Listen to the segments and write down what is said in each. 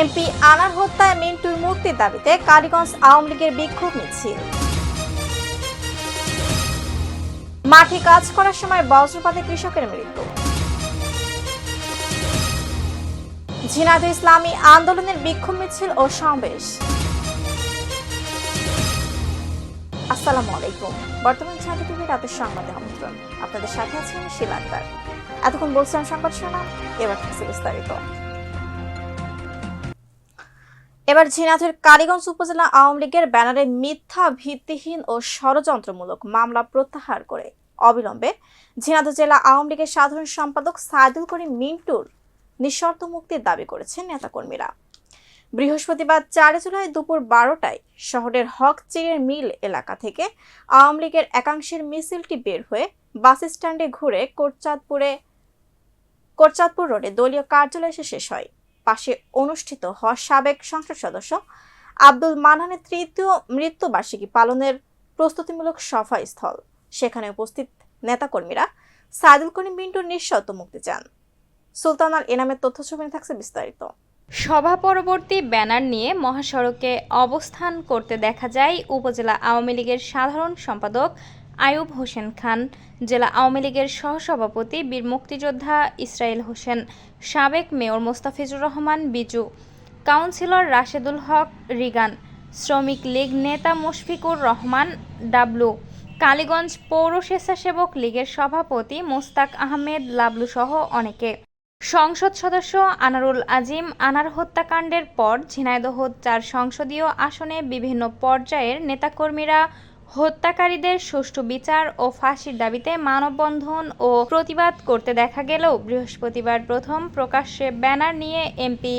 MP আনার হত্যায় মিন্টুর মুক্তির দাবিতে কালীগঞ্জ আওয়ামী লীগের বিক্ষোভ মিছিল। মাঠে কাজ করার সময় বজ্রপাতে কৃষকের মৃত্যু। ঝিনাইদহ ইসলামী আন্দোলনের বিক্ষোভ মিছিল ও সমাবেশ। আসসালামু আলাইকুম। বর্তমান ছাত্র টিভি রাতের সংবাদে আমন্ত্রণ। আপনাদের সাথে আছি আমি শিলা এতক্ষণ বলছিলাম সংবাদ শোনা, এবার বিস্তারিত। এবার ঝিনাইদহের কালীগঞ্জ উপজেলা আওয়ামী লীগের ব্যানারে মিথ্যা, ভিত্তিহীন ও ষড়যন্ত্রমূলক মামলা প্রত্যাহার করে। অবিলম্বে ঝিনাইদহ জেলা আওয়ামী লীগের সাধারণ সম্পাদক সাইদুল করিম মিন্টুর নিঃশর্ত মুক্তির দাবি করেছেন নেতাকর্মীরা। বৃহস্পতিবার চারে জুলাই দুপুর বারোটায় শহরের হক চিড়ের মিল এলাকা থেকে আওয়ামী লীগের একাংশের মিছিলটি বের হয়ে বাস স্ট্যান্ডে ঘুরে কোটচাঁদপুরে, কোটচাঁদপুর রোডে দলীয় কার্যালয় এসে শেষ হয়। পাশে অনুষ্ঠিত হওয়া সাবেক সংসদ সদস্য আব্দুল মান্নানের তৃতীয় মৃত্যুবার্ষিকী পালনের প্রস্তুতিমূলক সভা স্থল সেখানে উপস্থিত নেতাকর্মীরা সাইদুল করিম মিন্টুর নিঃশর্ত মুক্তি চান। সুলতান আল এনামের তথ্য ছবি থাকছে বিস্তারিত। সভা পরবর্তী ব্যানার নিয়ে মহাসড়কে অবস্থান করতে দেখা যায় উপজেলা আওয়ামী লীগের সাধারণ সম্পাদক আয়ুব হোসেন খান, জেলা আওয়ামী লীগের সহসভাপতি, বীর মুক্তিযোদ্ধা ইসরায়েল হোসেন, সাবেক মেয়র মোস্তাফিজুর রহমান, বিজু, কাউন্সিলর রাশেদুল হক রিগান, শ্রমিক লীগ নেতা মুশফিকুর রহমান, ডাবলু, কালীগঞ্জ পৌর স্বেচ্ছাসেবক লীগের সভাপতি মোস্তাক আহমেদ, লাবলু সহ অনেকে। সংসদ সদস্য আনারুল আজিম, আনার হত্যাকাণ্ডের পর ঝিনাইদহ চার সংসদীয় আসনে বিভিন্ন পর্যায়ের নেতাকর্মীরা হত্যাকারীদের সুষ্ঠু বিচার ও ফাঁসির দাবিতে মানববন্ধন ও প্রতিবাদ করতে দেখা গেলেও বৃহস্পতিবার প্রথম প্রকাশ্যে ব্যানার নিয়ে এমপি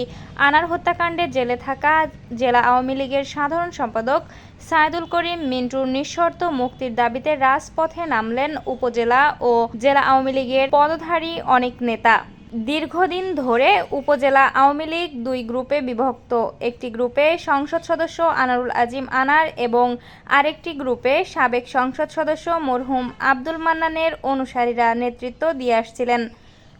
আনার হত্যাকাণ্ডে জেলে থাকা জেলা আওয়ামী লীগের সাধারণ সম্পাদক সাইদুল করিম মিন্টুর নিঃশর্ত মুক্তির দাবিতে রাজপথে নামলেন উপজেলা ও জেলা আওয়ামী লীগের পদধারী অনেক নেতা। দীর্ঘদিন ধরে উপজেলা আওয়ামী লীগ দুই গ্রুপে বিভক্ত। একটি গ্রুপে সংসদ সদস্য আনারুল আজিম আনার এবং আরেকটি গ্রুপে সাবেক সংসদ সদস্য মরহুম আব্দুল মান্নানের অনুসারীরা নেতৃত্ব দিয়ে আসছিলেন।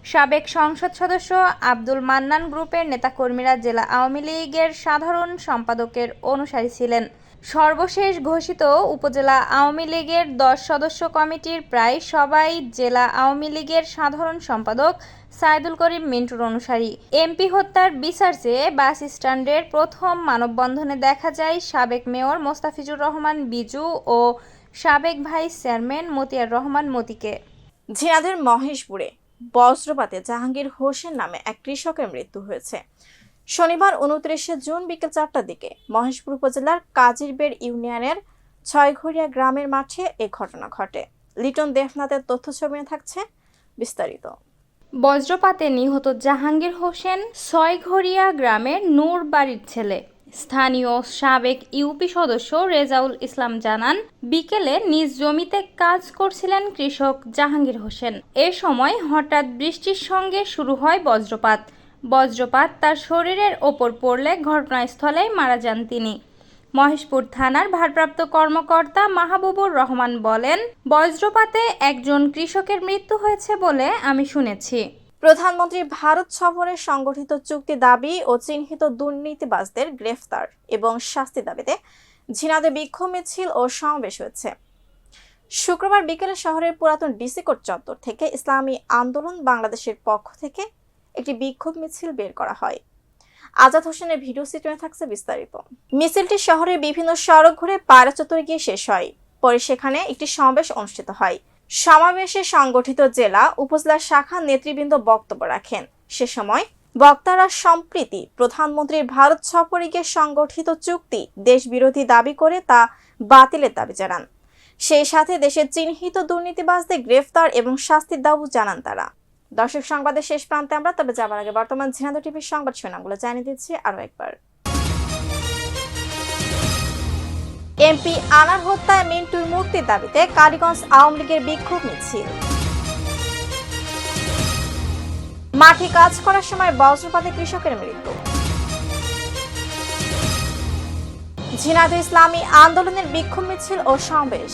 সাবেক সংসদ সদস্য আব্দুল মান্নান গ্রুপের নেতাকর্মীরা জেলা আওয়ামী লীগের সাধারণ সম্পাদকের অনুসারী ছিলেন। সর্বশেষ ঘোষিত উপজেলা আওয়ামী লীগের দশ সদস্য কমিটির প্রায় সবাই জেলা আওয়ামী লীগের সাধারণ সম্পাদক সাইদুল করিম মিন্টুর অনুসারী। এমপি হত্যার বিচার চেয়ে বাস স্ট্যান্ডের প্রথম মানববন্ধনে দেখা যায় সাবেক মেয়র মোস্তাফিজুর রহমান বিজু ও সাবেক ভাইস চেয়ারম্যান মতিয়ার রহমান মতিকে। ঝিনাইদহের মহেশপুরে বজ্রপাতে জাহাঙ্গীর হোসেন নামে এক কৃষকের মৃত্যু হয়েছে। শনিবার উনত্রিশে জুন বিকেল চারটার দিকে মহেশপুর উপজেলার কাজিরবেড় ইউনিয়নের ছয়ঘরিয়া গ্রামের মাঠে এ ঘটনা ঘটে। লিটন দেবনাথের তথ্য ছবি থাকছে বিস্তারিত। বজ্রপাতে নিহত জাহাঙ্গীর হোসেন ছয়ঘরিয়া গ্রামের নূর বাড়ির ছেলে। স্থানীয় সাবেক ইউপি সদস্য রেজাউল ইসলাম জানান, বিকেলে নিজ জমিতে কাজ করছিলেন কৃষক জাহাঙ্গীর হোসেন। এ সময় হঠাৎ বৃষ্টির সঙ্গে শুরু হয় বজ্রপাত। বজ্রপাত তার শরীরের ওপর পড়লে ঘটনাস্থলেই মারা যান তিনি। মহেশপুর থানার ভারপ্রাপ্ত কর্মকর্তা মাহবুবুর রহমান বলেন, বজ্রপাতে একজন কৃষকের মৃত্যু হয়েছে বলে আমি শুনেছি। প্রধানমন্ত্রী ভারত সফরে সংগঠিত চুক্তি দাবি ও চিহ্নিত দুর্নীতিবাজদের গ্রেফতার এবং শাস্তি দাবিতে ঝিনাদে বিক্ষোভ মিছিল ও সমাবেশ হয়েছে। শুক্রবার বিকেলে শহরের পুরাতন ডিসি কোর্ট চত্বর থেকে ইসলামী আন্দোলন বাংলাদেশের পক্ষ থেকে একটি বিক্ষোভ মিছিল বের করা হয়। আজাদ হোসেনের ভিডিও চিত্রণে থাকছে বিস্তারিত। মিছিলটি শহরের বিভিন্ন সড়ক ঘুরে পায়রা চত্বরে গিয়ে শেষ হয়। পরে সেখানে একটি সমাবেশ অনুষ্ঠিত হয়। সমাবেশে সংগঠিত জেলা, উপজেলা শাখা নেতৃবৃন্দ বক্তব্য রাখেন। সে সময় বক্তারা সম্প্রীতি, প্রধানমন্ত্রীর ভারত সফরে গিয়ে সংগঠিত চুক্তি দেশ বিরোধী দাবি করে তা বাতিলের দাবি জানান। সেই সাথে দেশের চিহ্নিত দুর্নীতিবাজদের গ্রেফতার এবং শাস্তির দাবি জানান তারা। দর্শক সংবাদের শেষ প্রান্তে আমরা, তবে যাবার আগে বর্তমান ঝিনাইদহ টিভির সংবাদ শিরোনামগুলো জানিয়ে দিচ্ছি আরও একবার। এমপি আনার হত্যায় মিন্টুর মুক্তির দাবিতে কালীগঞ্জ আওয়ামী লীগের বিক্ষোভ মিছিল। মাঠে কাজ করার সময় বজ্রপাতে কৃষকের মৃত্যু। ঝিনাইদহ ইসলামী আন্দোলনের বিক্ষোভ মিছিল ও সমাবেশ।